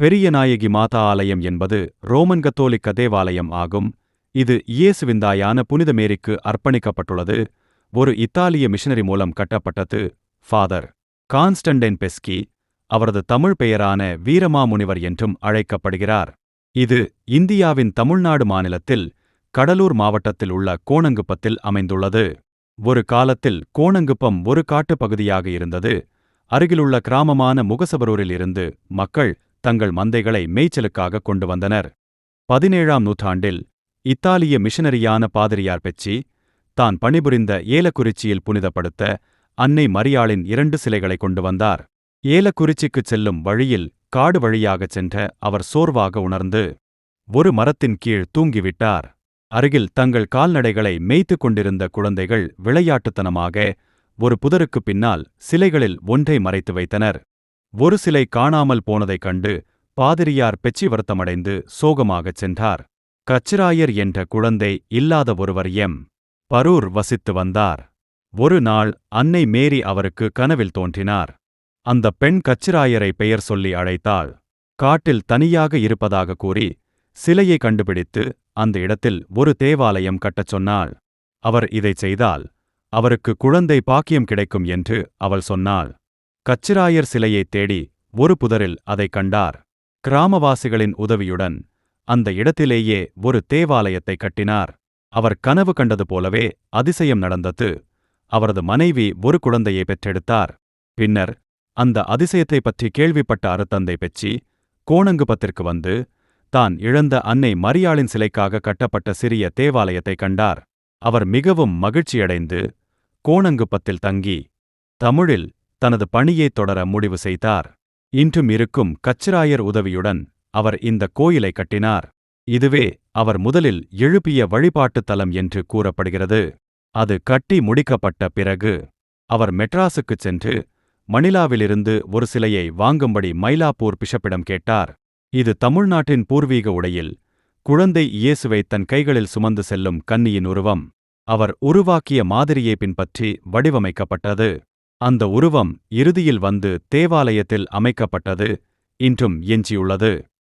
பெரியநாயகி மாதா ஆலயம் என்பது ரோமன் கத்தோலிக்க தேவாலயம் ஆகும். இது இயேசுவிந்தாயான புனித மேரிக்கு அர்ப்பணிக்கப்பட்டுள்ளது. ஒரு இத்தாலிய மிஷனரி மூலம் கட்டப்பட்டது. ஃபாதர் கான்ஸ்டன்டைன் பெஸ்கி அவரது தமிழ் பெயரான வீரமாமுனிவர் என்றும் அழைக்கப்படுகிறார். இது இந்தியாவின் தமிழ்நாடு மாநிலத்தில் கடலூர் மாவட்டத்தில் உள்ள கோணங்குப்பத்தில் அமைந்துள்ளது. ஒரு காலத்தில் கோணங்குப்பம் ஒரு காட்டுப் பகுதியாக இருந்தது. அருகிலுள்ள கிராமமான முகசபரூரில் இருந்து மக்கள் தங்கள் மந்தைகளை மேய்ச்சலுக்காக கொண்டு வந்தனர். பதினேழாம் நூற்றாண்டில் இத்தாலிய மிஷனரியான பாதிரியார் பெச்சி தான் பணிபுரிந்த ஏலக்குறிச்சியில் புனிதப்படுத்த அன்னை மரியாளின் இரண்டு சிலைகளை கொண்டு வந்தார். ஏலக்குறிச்சிக்குச் செல்லும் வழியில் காடு வழியாகச் சென்ற அவர் சோர்வாக உணர்ந்து ஒரு மரத்தின் கீழ் தூங்கிவிட்டார். அருகில் தங்கள் கால்நடைகளை மேய்த்துக் கொண்டிருந்த குழந்தைகள் விளையாட்டுத்தனமாக ஒரு புதருக்குப் பின்னால் சிலைகளில் ஒன்றை மறைத்து வைத்தனர். ஒரு சிலை காணாமல் போனதைக் கண்டு பாதிரியார் பெச்சி வருத்தமடைந்து சோகமாகச் சென்றார். கச்சிராயர் என்ற குழந்தை இல்லாத ஒருவர் எம். பரூர் வசித்து வந்தார். ஒரு நாள் அன்னை மேரி அவருக்கு கனவில் தோன்றினார். அந்த பெண் கச்சிராயரை பெயர் சொல்லி அழைத்தாள். காட்டில் தனியாக இருப்பதாக கூறி சிலையை கண்டுபிடித்து அந்த இடத்தில் ஒரு தேவாலயம் கட்டச் சொன்னாள். அவர் இதைச் செய்தால் அவருக்கு குழந்தை பாக்கியம் கிடைக்கும் என்று அவள் சொன்னாள். கச்சிராயர் சிலையைத் தேடி ஒரு புதரில் அதைக் கண்டார். கிராமவாசிகளின் உதவியுடன் அந்த இடத்திலேயே ஒரு தேவாலயத்தை கட்டினார். அவர் கனவு கண்டது போலவே அதிசயம் நடந்தது. அவரது மனைவி ஒரு குழந்தையை பெற்றெடுத்தார். பின்னர் அந்த அதிசயத்தைப் பற்றி கேள்விப்பட்ட அருத்தந்தை பெச்சி கோணங்குபத்திற்கு வந்து தான் இழந்த அன்னை மரியாளின் சிலைக்காக கட்டப்பட்ட சிறிய தேவாலயத்தைக் கண்டார். அவர் மிகவும் மகிழ்ச்சியடைந்து கோணங்குப்பத்தில் தங்கி தமிழில் தனது பணியைத் தொடர முடிவு செய்தார். இன்றும் இருக்கும் கச்சிராயர் உதவியுடன் அவர் இந்த கோயிலை கட்டினார். இதுவே அவர் முதலில் எழுப்பிய வழிபாட்டுத் தலம் என்று கூறப்படுகிறது. அது கட்டி முடிக்கப்பட்ட பிறகு அவர் மெட்ராஸுக்குச் சென்று மணிலாவிலிருந்து ஒரு சிலையை வாங்கும்படி மயிலாப்பூர் பிஷப்பிடம் கேட்டார். இது தமிழ்நாட்டின் பூர்வீக உடையில் குழந்தை இயேசுவை தன் கைகளில் சுமந்து செல்லும் கன்னியின் உருவம். அவர் உருவாக்கிய மாதிரியை பின்பற்றி வடிவமைக்கப்பட்டது. அந்த உருவம் இறுதியில் வந்து தேவாலயத்தில் அமைக்கப்பட்டது இன்றும் எஞ்சியுள்ளது.